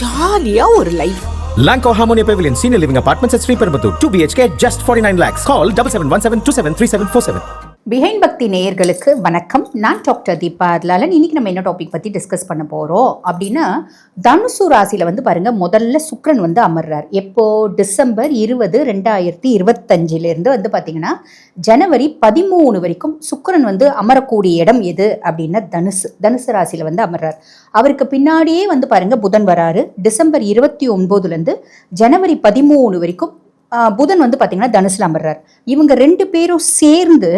ஜாலியா ஒரு life Lanco Harmonia Pavilion Senior Living Apartments at Sri Perambatoor. 2 BHK, just 49 lakhs. Call 7717273747. Behind பக்தி நேயர்களுக்கு வணக்கம். நான் டாக்டர் தீபா அதலாலன். இன்னைக்கு நம்ம என்ன டாபிக் பற்றி டிஸ்கஸ் பண்ண போகிறோம் அப்படின்னா தனுசு ராசியில் வந்து பாருங்க முதல்ல சுக்ரன் வந்து அமர்றார். எப்போ? டிசம்பர் இருபது ரெண்டாயிரத்தி இருபத்தஞ்சிலேருந்து வந்து பார்த்திங்கன்னா ஜனவரி பதிமூணு வரைக்கும் சுக்ரன் வந்து அமரக்கூடிய இடம் எது? அப்படின்னா தனுசு. தனுசு ராசியில் வந்து அமர்றார். அவருக்கு பின்னாடியே வந்து பாருங்க புதன் வராரு. டிசம்பர் இருபத்தி ஒன்பதுலேருந்து ஜனவரி பதிமூணு வரைக்கும் புதன் வந்து பார்த்தீங்கன்னா தனுசில் அமர்றார். இவங்க ரெண்டு பேரும் சேர்ந்து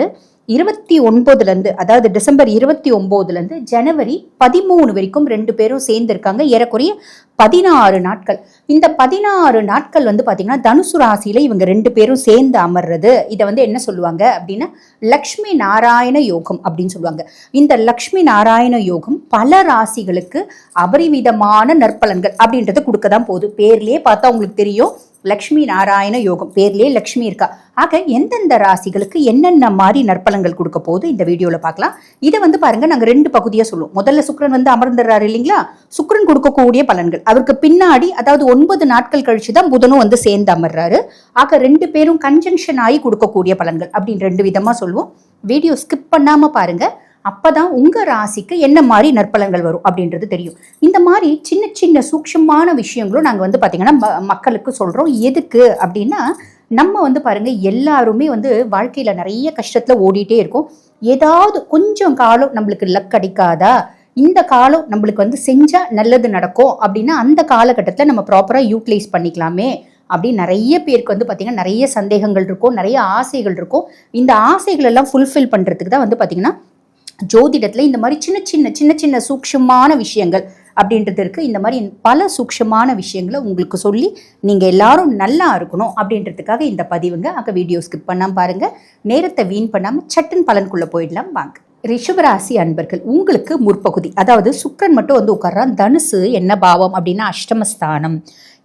இருபத்தி ஒன்பதுலேருந்து அதாவது டிசம்பர் இருபத்தி ஒம்போதுலேருந்து ஜனவரி பதிமூணு வரைக்கும் ரெண்டு பேரும் சேர்ந்துருக்காங்க. ஏறக்குறைய பதினாறு நாட்கள். இந்த பதினாறு நாட்கள் வந்து பார்த்தீங்கன்னா தனுசு ராசியில் இவங்க ரெண்டு பேரும் சேர்ந்து அமர்றது. இதை வந்து என்ன சொல்லுவாங்க அப்படின்னா லக்ஷ்மி நாராயண யோகம் அப்படின்னு சொல்லுவாங்க. இந்த லக்ஷ்மி நாராயண யோகம் பல ராசிகளுக்கு அபரிவிதமான நற்பலன்கள் அப்படின்றத கொடுக்க தான் போகுது. பேர்லேயே பார்த்தா உங்களுக்கு தெரியும். லக்ஷ்மி நாராயண யோகம். பேர்லேயே லக்ஷ்மி இருக்கா. ஆக எந்தெந்த ராசிகளுக்கு என்னென்ன மாதிரி நற்பலங்கள் கொடுக்க போகுது இந்த வீடியோவில் பார்க்கலாம். இதை வந்து பாருங்க நாங்கள் ரெண்டு பகுதியாக சொல்லுவோம். முதல்ல சுக்ரன் வந்து அமர்ந்துடுறாரு இல்லைங்களா? சுக்ரன் கொடுக்கக்கூடிய பலன்கள். அவருக்கு பின்னாடி அதாவது ஒன்பது நாட்கள் கழிச்சு தான் புதனும் வந்து சேர்ந்து அமர்றாரு. ஆக ரெண்டு பேரும் கன்ஜங்ஷன் ஆகி கொடுக்கக்கூடிய பலன்கள் அப்படின்னு ரெண்டு விதமாக சொல்லுவோம். வீடியோ ஸ்கிப் பண்ணாமல் பாருங்கள் அப்போ தான் உங்கள் ராசிக்கு என்ன மாதிரி நற்பலன்கள் வரும் அப்படின்றது தெரியும். இந்த மாதிரி சின்ன சின்ன சூக்ஷமான விஷயங்களும் நாங்கள் வந்து பார்த்திங்கன்னா ம- மக்களுக்கு சொல்கிறோம் எதுக்கு அப்படின்னா நம்ம வந்து பாருங்கள் எல்லாருமே வந்து வாழ்க்கையில் நிறைய கஷ்டத்தில் ஓடிட்டே இருக்கோம். ஏதாவது கொஞ்சம் காலம் நம்மளுக்கு லக் கிடைக்காதா? இந்த காலம் நம்மளுக்கு வந்து செஞ்சால் நல்லது நடக்கும் அப்படின்னா அந்த காலகட்டத்தில் நம்ம ப்ராப்பராக யூட்டிலைஸ் பண்ணிக்கலாமே அப்படி நிறைய பேருக்கு வந்து பார்த்திங்கன்னா நிறைய சந்தேகங்கள் இருக்கும் நிறைய ஆசைகள் இருக்கும். இந்த ஆசைகளெல்லாம் ஃபுல்ஃபில் பண்ணுறதுக்கு தான் வந்து பார்த்தீங்கன்னா ஜோதிடத்தில் இந்த மாதிரி சின்ன சின்ன சின்ன சின்ன சூக்ஷமான விஷயங்கள் அப்படின்றது இருக்குது இந்த மாதிரி பல சூக்ஷமான விஷயங்களை உங்களுக்கு சொல்லி நீங்கள் எல்லாரும் நல்லா இருக்கணும் அப்படின்றதுக்காக இந்த பதிவுங்க. அங்கே வீடியோ ஸ்கிப் பண்ணாமல் பாருங்கள் நேரத்தை வீண் பண்ணாமல் சட்டன் பலனுக்குள்ளே போயிடலாம். வாங்க. ரிஷபராசி அன்பர்கள் உங்களுக்கு முற்பகுதி அதாவது சுக்கிரன் மட்டும் வந்து உட்கார்றான். தனுசு என்ன பாவம் அப்படின்னா அஷ்டமஸ்தானம்.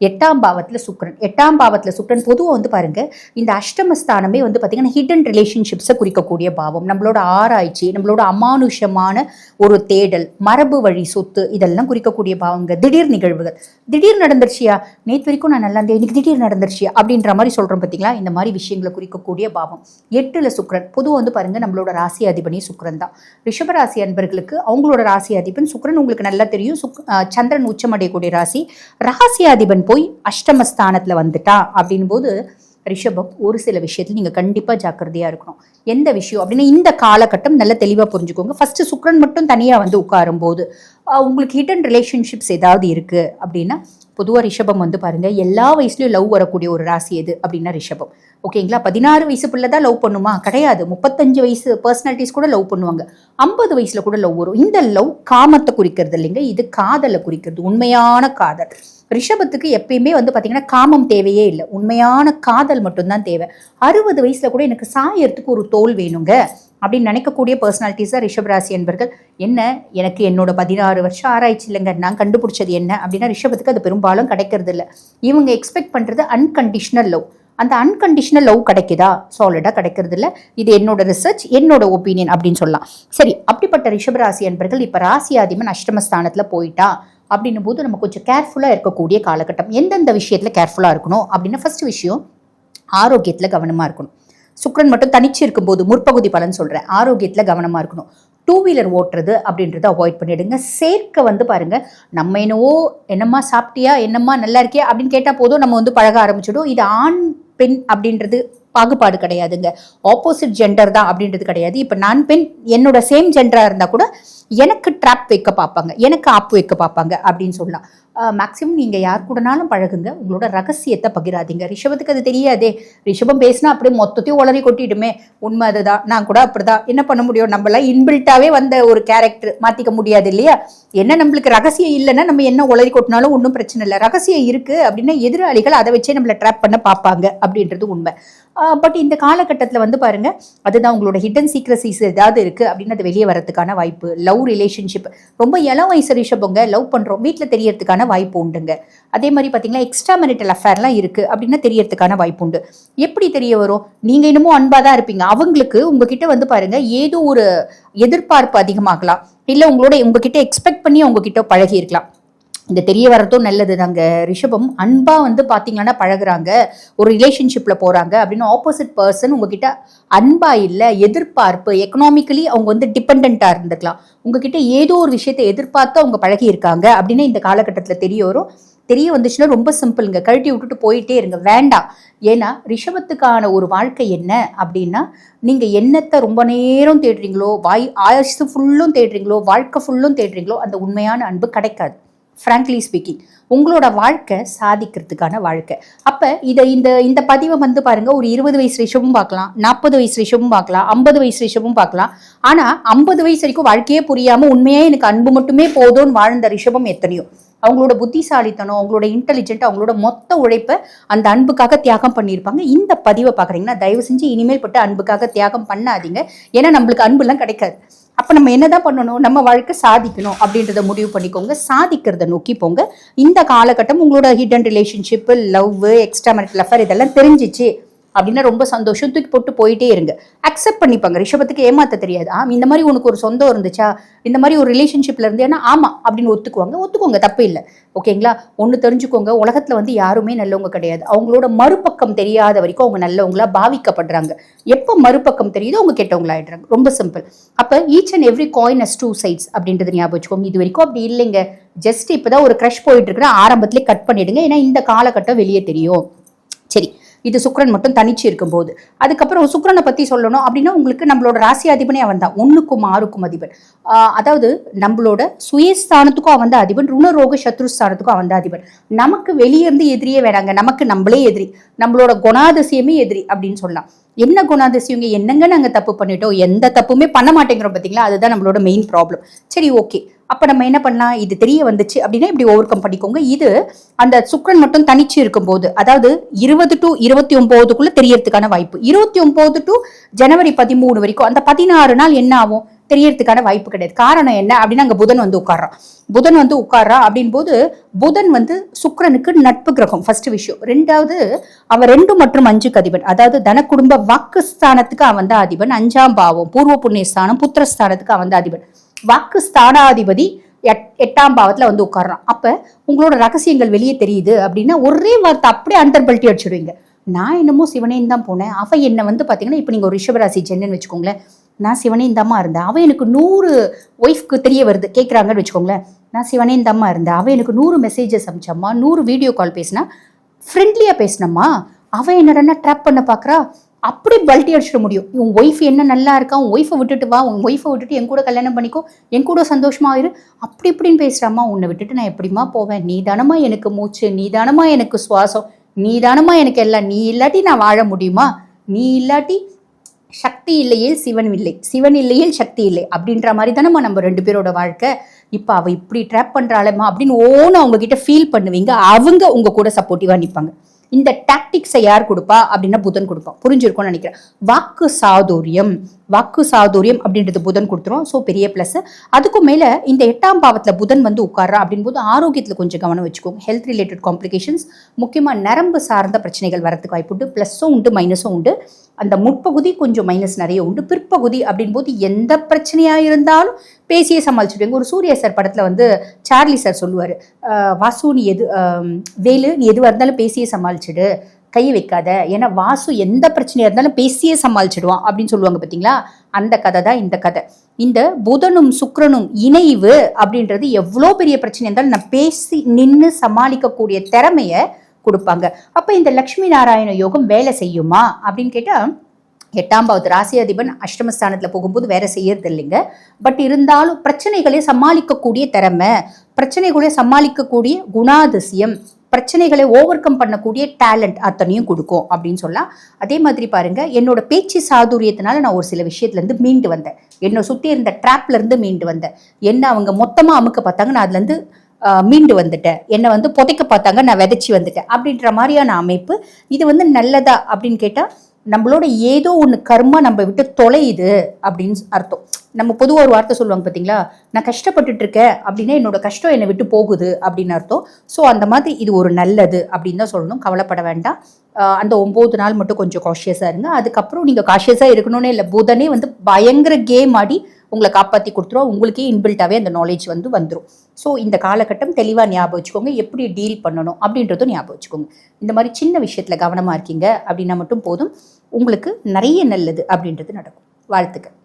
எட்டாம் பாவத்தில் சுக்கரன். எட்டாம் பாவத்தில் சுக்கரன் பொதுவாக வந்து பாருங்க இந்த அஷ்டமஸ்தானமே வந்து பார்த்தீங்கன்னா ஹிடன் ரிலேஷன்ஷிப்ஸை குறிக்கக்கூடிய பாவம். நம்மளோட ஆராய்ச்சி நம்மளோட அமானுஷமான ஒரு தேடல் மரபு வழி சொத்து இதெல்லாம் குறிக்கக்கூடிய பாவங்க. திடீர் நிகழ்வுகள். திடீர் நடந்துருச்சியா? நேற்று வரைக்கும் நான் நல்லா இருந்தேன் இன்னைக்கு திடீர் நடந்துருச்சியா? அப்படின்ற மாதிரி சொல்கிறோம் பார்த்தீங்களா இந்த மாதிரி விஷயங்களை குறிக்கக்கூடிய பாவம். எட்டுல சுக்கரன். பொதுவாக வந்து பாருங்க நம்மளோட ராசி அதிபனி சுக்கரன் தான். ரிஷபராசி அன்பர்களுக்கு அவங்களோட ராசி அதிபன் சுக்கரன். உங்களுக்கு நல்லா தெரியும். சுக் சந்திரன் உச்சமடையக்கூடிய ராசி. ராசி அதிபன் போய் அஷ்டமஸ்தானத்தில் வந்துட்டா அப்படின் போது ரிஷபம் ஒரு சில விஷயத்தில் நீங்கள் கண்டிப்பாக ஜாக்கிரதையாக இருக்கணும். எந்த விஷயம் அப்படின்னா இந்த காலகட்டம் நல்ல தெளிவாக புரிஞ்சுக்கோங்க. ஃபஸ்ட்டு சுக்ரன் மட்டும் தனியாக வந்து உட்காரும் போது உங்களுக்கு ஹிடன் ரிலேஷன்ஷிப்ஸ் ஏதாவது இருக்குது அப்படின்னா பொதுவாக ரிஷபம் வந்து பாருங்கள் எல்லா வயசுலையும் லவ் வரக்கூடிய ஒரு ராசி எது அப்படின்னா ரிஷபம். ஓகேங்களா? பதினாறு வயசு பிள்ளை தான் லவ் பண்ணுமா? கிடையாது. முப்பத்தஞ்சு வயசு பர்சனாலிட்டிஸ் கூட லவ் பண்ணுவாங்க. ஐம்பது வயசுல கூட லவ் வரும். இந்த லவ் காமத்தை குறிக்கிறது இல்லைங்க. இது காதலை குறிக்கிறது. உண்மையான காதல். ரிஷபத்துக்கு எப்பயுமே வந்து பார்த்தீங்கன்னா காமம் தேவையே இல்லை. உண்மையான காதல் மட்டும்தான் தேவை. அறுபது வயசுல கூட எனக்கு சாயறதுக்கு ஒரு தோல் வேணுங்க. அப்படின்னு நினைக்கக்கூடிய பர்சனாலிட்டிஸ் தான் ரிஷப் ராசி என்பர்கள். என்ன? எனக்கு என்னோட பதினாறு வருஷம் ஆராய்ச்சி இல்லைங்க. நான் கண்டுபிடிச்சது என்ன? அப்படின்னா ரிஷபத்துக்கு அது பெரும்பாலும் கிடைக்கிறது இல்லை. இவங்க எக்ஸ்பெக்ட் பண்ணுறது அன்கண்டிஷ்னல் லவ் அந்த அன்கண்டிஷனல் லவ் கிடைக்குதா? சாலிடாக கிடைக்கிறது இல்லை இது என்னோட ரிசர்ச் என்னோட ஒப்பீனியன் அப்படின்னு சொல்லலாம். சரி அப்படிப்பட்ட ரிஷபராசி அன்பர்கள் இப்போ ராசி ஆதிமன் அஷ்டமஸ்தானத்தில் போயிட்டா அப்படின்னும் போது நம்ம கொஞ்சம் கேர்ஃபுல்லாக இருக்கக்கூடிய காலகட்டம். எந்தெந்த விஷயத்தில் கேர்ஃபுல்லாக இருக்கணும் அப்படின்னா ஃபஸ்ட் விஷயம் ஆரோக்கியத்தில் கவனமாக இருக்கணும். சுக்ரன் மட்டும் தனிச்சு இருக்கும்போது முற்பகுதி பலன் சொல்கிறேன் ஆரோக்கியத்தில் கவனமாக இருக்கணும். டூ வீலர் ஓட்டுறது அப்படின்றத அவாய்ட் பண்ணிடுங்க. சேர்க்க வந்து பாருங்கள் நம்ம என்னவோ என்னம்மா சாப்பிட்டியா என்னம்மா நல்லா இருக்கியா அப்படின்னு கேட்டால் போதும். நம்ம வந்து பழக ஆரம்பிச்சிடும். இது ஆண் பெண் அப்படின்றது பாகுபாடு கிடையாதுங்க. ஆப்போசிட் ஜெண்டர் தான் அப்படின்றது கிடையாது. இப்போ நான் பெண் என்னோட சேம் ஜெண்டராக இருந்தால் கூட எனக்கு ட்ராப் வைக்க பார்ப்பாங்க. எனக்கு ஆப் வைக்க பார்ப்பாங்க அப்படின்னு சொல்லலாம். மேக்ஸிமம் நீங்கள் யார் கூடனாலும் பழகுங்க. உங்களோட ரகசியத்தை பகிராதீங்க. ரிஷபத்துக்கு அது தெரியாதே. ரிஷபம் பேசினா அப்படியே மொத்தத்தையும் உளறி கொட்டிடுமே. உண்மை அதுதான். நான் கூட அப்படிதான். என்ன பண்ண முடியும்? நம்மளாம் இன்பில்ட்டாகவே வந்த ஒரு கேரக்டர் மாற்றிக்க முடியாது இல்லையா? என்ன நம்மளுக்கு ரகசியம் இல்லைன்னா நம்ம என்ன உளறி கொட்டினாலும் ஒன்றும் பிரச்சனை இல்லை. ரகசியம் இருக்குது அப்படின்னா எதிராளிகள் அதை வச்சே நம்மளை ட்ராப் பண்ண பார்ப்பாங்க அப்படின்றது உண்மை. பட் இந்த காலகட்டத்தில் வந்து பாருங்க அதுதான் உங்களோட ஹிடன் சீக்ரஸிஸ் ஏதாவது இருக்கு அப்படின்னு அது வெளியே வரதுக்கான வாய்ப்பு லவ் ரிலேஷன்ஷிப் ரொம்ப இளம் வயசு ரிஷபங்க லவ் பண்ணுறோம் வீட்டில் தெரியறதுக்கான வாய்ப்பு உண்டுங்க. அதே மாதிரி பார்த்தீங்கன்னா எக்ஸ்ட்ரா மெரிட்டல் அஃபேர்லாம் இருக்குது அப்படின்னா தெரியறதுக்கான வாய்ப்பு உண்டு. எப்படி தெரிய வரும்? நீங்கள் இன்னமும் அன்பாக தான் இருப்பீங்க. அவங்களுக்கு உங்ககிட்ட வந்து பாருங்க ஏதோ ஒரு எதிர்பார்ப்பு அதிகமாகலாம். இல்லை உங்களோட உங்ககிட்ட எக்ஸ்பெக்ட் பண்ணி உங்ககிட்ட பழகி இருக்கலாம் இந்த தெரிய வரதும் நல்லது தாங்க ரிஷபம் அன்பா வந்து பாத்தீங்கன்னா பழகுறாங்க. ஒரு ரிலேஷன்ஷிப்ல போறாங்க. அப்படின்னு ஆப்போசிட் பர்சன் உங்ககிட்ட அன்பா இல்ல எதிர்பார்ப்பு எக்கனாமிக்கலி அவங்க வந்து டிபெண்டா இருந்துக்கலாம். உங்ககிட்ட ஏதோ ஒரு விஷயத்தை எதிர்பார்த்து அவங்க பழகி இருக்காங்க அப்படின்னு இந்த காலகட்டத்துல தெரிய வரும். தெரிய வந்துச்சுன்னா ரொம்ப சிம்பிளுங்க கழட்டி விட்டுட்டு போயிட்டே இருங்க. வேண்டாம். ஏன்னா ரிஷபத்துக்கான ஒரு வாழ்க்கை என்ன அப்படின்னா நீங்க என்னத்தை ரொம்ப நேரம் தேடுறீங்களோ வாய் ஆயுசு ஃபுல்லும் தேடுறீங்களோ வாழ்க்கை ஃபுல்லும் தேடுறீங்களோ அந்த உண்மையான அன்பு கிடைக்காது. ஃப்ராங்க்லி ஸ்பீக்கிங் உங்களோட வாழ்க்கை சாதிக்கிறதுக்கான வாழ்க்கை. அப்போ இதை இந்த இந்த பதிவை வந்து பாருங்க ஒரு இருபது வயசு விஷயமும் பார்க்கலாம் நாற்பது வயசு விஷயமும் பார்க்கலாம் ஐம்பது வயசு விஷயமும் பார்க்கலாம். ஆனால் ஐம்பது வயசு வரைக்கும் வாழ்க்கையே புரியாமல் உண்மையாக எனக்கு அன்பு மட்டுமே போதும்னு வாழ்ந்த ரிஷபம் எத்தனையோ? அவங்களோட புத்திசாலித்தனம் அவங்களோட இன்டெலிஜென்ட் அவங்களோட மொத்த உழைப்பை அந்த அன்புக்காக தியாகம் பண்ணியிருப்பாங்க. இந்த பதிவை பார்க்குறீங்கன்னா தயவு செஞ்சு இனிமேல் பட்டு அன்புக்காக தியாகம் பண்ணாதீங்க. ஏன்னா நம்மளுக்கு அன்புலாம் கிடைக்காது. அப்போ நம்ம என்னதான் பண்ணணும்? நம்ம வாழ்க்கை சாதிக்கணும் அப்படின்றத முடிவு பண்ணிக்கோங்க. சாதிக்கிறத நோக்கி போங்க. இந்த காலகட்டம் உங்களோட hidden relationship love extramarital affair இதெல்லாம் தெரிஞ்சிச்சு. அப்படின்னா ரொம்ப சந்தோஷம். தூக்கி போட்டு போயிட்டே இருங்க. அக்செப்ட் பண்ணிப்பாங்க. ரிஷபத்துக்கு ஏமாத்த தெரியாது. ஆ இந்த மாதிரி உனக்கு ஒரு சொந்தம் இருந்துச்சா? இந்த மாதிரி ஒரு ரிலேஷன்ஷிப்ல இருந்தேன்னா ஆமா அப்படின்னு ஒத்துக்குவாங்க. ஒத்துக்கோங்க தப்பு இல்லை. ஓகேங்களா? ஒன்று தெரிஞ்சுக்கோங்க. உலகத்துல வந்து யாருமே நல்லவங்க கிடையாது. அவங்களோட மறுபக்கம் தெரியாத வரைக்கும் அவங்க நல்லவங்களா பாவிக்கப்படுறாங்க. எப்போ மறுபக்கம் தெரியுதோ அவங்க கெட்டவங்களாயிடுறாங்க. ரொம்ப சிம்பிள் அப்போ each and every coin as two sides அப்படின்றது ஞாபகம் வச்சுக்கோங்க. இது வரைக்கும் அப்படி இல்லைங்க. ஜஸ்ட் இப்போதான் ஒரு க்ரஷ் போயிட்டு இருக்கிற ஆரம்பத்திலே கட் பண்ணிடுங்க. ஏன்னா இந்த காலகட்டம் வெளியே தெரியும். சரி. இது சுக்கரன் மட்டும் தனிச்சு இருக்கும்போது. அதுக்கப்புறம் சுக்கரனை பற்றி சொல்லணும் அப்படின்னா உங்களுக்கு நம்மளோட ராசி அதிபனே அவன் தான். ஒன்றுக்கும் ஆறுக்கும் அதிபன். அதாவது நம்மளோட சுயஸ்தானத்துக்கும் அவன் தான் அதிபன். ருணரோக சத்ருஸ்தானத்துக்கும் அவன் தான் அதிபன். நமக்கு வெளியே இருந்து எதிரியே வேணாங்க. நமக்கு நம்மளே எதிரி. நம்மளோட குணாதிசயமே எதிரி அப்படின்னு சொல்லலாம். என்ன குணாதிசயங்க? என்னங்க நாங்கள் தப்பு பண்ணிட்டோம்? எந்த தப்புமே பண்ண மாட்டேங்கிறோம் பார்த்தீங்களா அதுதான் நம்மளோட மெயின் ப்ராப்ளம் சரி ஓகே அப்போ நம்ம என்ன பண்ணலாம்? இது தெரிய வந்துச்சு அப்படின்னா இப்படி ஓவர் கம் பண்ணிக்கோங்க. இது அந்த சுக்ரன் மட்டும் தனிச்சு இருக்கும்போது அதாவது இருபது டு இருபத்தி ஒம்போதுக்குள்ளே தெரியறதுக்கான வாய்ப்பு. இருபத்தி ஒம்போது டு ஜனவரி பதிமூணு வரைக்கும் அந்த பதினாறு நாள் என்ன ஆகும்? தெரியறதுக்கான வாய்ப்பு கிடையாது. காரணம் என்ன அப்படின்னா அங்க புதன் வந்து உட்கார்றான். புதன் வந்து உட்கார்றா அப்படின் போது புதன் வந்து சுக்ரனுக்கு நட்பு கிரகம் ஃபர்ஸ்ட் விஷயம். ரெண்டாவது அவன் ரெண்டு மற்றும் அஞ்சுக்கு அதிபன். அதாவது தன குடும்ப வாக்கு ஸ்தானத்துக்கு அவன் தான் அதிபன். அஞ்சாம் பாவம் பூர்வ புண்ணிய ஸ்தானம் புத்திரஸ்தானத்துக்கு அவன் தான் அதிபன். வாக்கு ஸ்தானாதிபதி எட்- எட்டாம் பாவத்தில் வந்து உட்கார்றான். அப்போ உங்களோட ரகசியங்கள் வெளியே தெரியுது அப்படின்னா ஒரே வார்த்தை அப்படியே அண்டர்பல்ட்டி அடிச்சிடுவீங்க. நான் என்னமோ சிவனேன்னு தான் போனேன். அவ என்னை வந்து பார்த்தீங்கன்னா இப்போ நீங்கள் ஒரு ரிஷபராசி ஜென்னு வச்சுக்கோங்களேன். நான் சிவனேன் தாம்மா இருந்தேன். அவன் எனக்கு நூறு ஒய்ஃப்க்கு தெரிய வருது கேட்குறாங்கன்னு வச்சுக்கோங்களேன். நான் சிவனேன் தாம்மா இருந்தேன். அவன் எனக்கு நூறு மெசேஜஸ் அமிச்சம்மா நூறு வீடியோ கால் பேசினா ஃப்ரெண்ட்லியாக பேசினம்மா. அவன் என்னடனா ட்ராப் பண்ண பார்க்குறா அப்படி பல்ட்டி அடிச்சிட முடியும். உன் ஒய்ஃப் என்ன நல்லா இருக்கா? உன் ஒய்ஃபை விட்டுட்டு வா. உன் ஒய்ஃபை விட்டுட்டு என் கூட கல்யாணம் பண்ணிக்கோ. என் கூட சந்தோஷமாக இரு. அப்படி இப்படின்னு பேசுகிறாம்மா உன்னை விட்டுட்டு நான் எப்படிம்மா போவேன்? நீ தானமா எனக்கு மூச்சு. நீ தானமா எனக்கு சுவாசம். நீ தானமா எனக்கு எல்லாம். நீ இல்லாட்டி நான் வாழ முடியுமா? நீ இல்லாட்டி சக்தி இல்லையே சிவன் இல்லை. சிவன் இல்லையே சக்தி இல்லை. அப்படின்ற மாதிரி தானேம்மா நம்ம ரெண்டு பேரோட வாழ்க்கை. இப்போ அவள் இப்படி ட்ராப் பண்ணுறாளேம்மா அப்படின்னு ஓன்னு அவங்க கிட்ட ஃபீல் பண்ணுவீங்க. அவங்க உங்கள் கூட சப்போர்ட்டிவாக நிற்பாங்க இந்த டாக்டிக்ஸை யார் கொடுப்பா? அப்படின்னா புதன் கொடுப்பான். புரிஞ்சிருக்கும்னு நினைக்கிறேன். வாக்கு சாதுரியம். வாக்கு சாதுரியம் அப்படின்றது புதன் கொடுத்துரும். ஸோ பெரிய ப்ளஸ் அதுக்கும் மேலே இந்த எட்டாம் பாவத்தில் புதன் வந்து உட்கார்றா அப்படின்போது ஆரோக்கியத்தில் கொஞ்சம் கவனம் வச்சுக்கோங்க. ஹெல்த் ரிலேட்டட் காம்ப்ளிகேஷன்ஸ் முக்கியமாக நரம்பு சார்ந்த பிரச்சனைகள் வரதுக்கு வாய்ப்பு உண்டு. ப்ளஸ்ஸும் உண்டு மைனஸும் உண்டு. அந்த முற்பகுதி கொஞ்சம் மைனஸ் நிறைய உண்டு. பிற்பகுதி அப்படின்போது எந்த பிரச்சனையாக இருந்தாலும் பேசியே சமாளிச்சுடுவீங்க. ஒரு சூர்யா சார் படத்தில் வந்து சார்லி சார் சொல்லுவார். வாசு நீ எது வேலு நீ எதுவாக இருந்தாலும் பேசியே சமாளிச்சுடு. கை வைக்காத. ஏன்னா வாசு எந்த பிரச்சனையாக இருந்தாலும் பேசியே சமாளிச்சிடுவான் அப்படின்னு சொல்லுவாங்க பார்த்தீங்களா அந்த கதை தான் இந்த கதை. இந்த புதனும் சுக்கிரனும் இணைவு அப்படின்றது எவ்வளோ பெரிய பிரச்சனை இருந்தாலும் நான் பேசி நின்று சமாளிக்கக்கூடிய திறமையை கொடுப்பாங்க. அப்போ இந்த லக்ஷ்மி நாராயண யோகம் வேலை செய்யுமா? அப்படின்னு கேட்டால் எட்டாம் பாவத்து ராசி அதிபன் அஷ்டமஸ்தானத்தில் போகும்போது வேற செய்யறது இல்லைங்க. பட் இருந்தாலும் பிரச்சனைகளை சமாளிக்கக்கூடிய திறமை பிரச்சனைகளை சமாளிக்கக்கூடிய குணாதிசயம் பிரச்சனைகளை ஓவர் கம் பண்ணக்கூடிய டேலண்ட் அத்தனையும் கொடுக்கும் அப்படின்னு சொல்லலாம். அதே மாதிரி பாருங்க என்னோட பேச்சு சாதுரியத்தினால நான் ஒரு சில விஷயத்துலேருந்து மீண்டு வந்தேன். என்னை சுற்றி இருந்த ட்ராப்ல இருந்து மீண்டு வந்தேன். என்ன அவங்க மொத்தமாக அமுக்க பார்த்தாங்க நான் அதுலேருந்து மீண்டு வந்துட்டேன். என்னை வந்து புதைக்க பார்த்தாங்க நான் விதைச்சி வந்துட்டேன். அப்படின்ற மாதிரியான அமைப்பு இது வந்து நல்லதா அப்படின்னு கேட்டால் நம்மளோட ஏதோ ஒன்று கர்மா நம்ம விட்டு தொலையுது அப்படின்னு அர்த்தம். நம்ம பொதுவாக ஒரு வார்த்தை சொல்லுவாங்க பார்த்தீங்களா நான் கஷ்டப்பட்டுட்டு இருக்கேன் அப்படின்னா என்னோட கஷ்டம் என்னை விட்டு போகுது அப்படின்னு அர்த்தம். ஸோ அந்த மாதிரி இது ஒரு நல்லது அப்படின்னு தான் சொல்லணும். கவலைப்பட வேண்டாம். அந்த ஒம்பது நாள் மட்டும் கொஞ்சம் காஷியஸாக இருங்க. அதுக்கப்புறம் நீங்கள் காஷியஸாக இருக்கணும்னே இல்லை புதனே வந்து பயங்கர கேம் ஆடி உங்களை காப்பாற்றி கொடுத்துரும். உங்களுக்கே இன்பில்ட்டாகவே அந்த நாலேஜ் வந்து வந்துடும் ஸோ இந்த காலகட்டம் தெளிவாக ஞாபகம் வச்சுக்கோங்க. எப்படி டீல் பண்ணணும் அப்படின்றதும் ஞாபகம் வச்சுக்கோங்க. இந்த மாதிரி சின்ன விஷயத்தில் கவனமாக இருக்கீங்க அப்படின்னா மட்டும் போதும். உங்களுக்கு நிறைய நல்லது அப்படின்றது நடக்கும். வாழ்த்துக்கள்.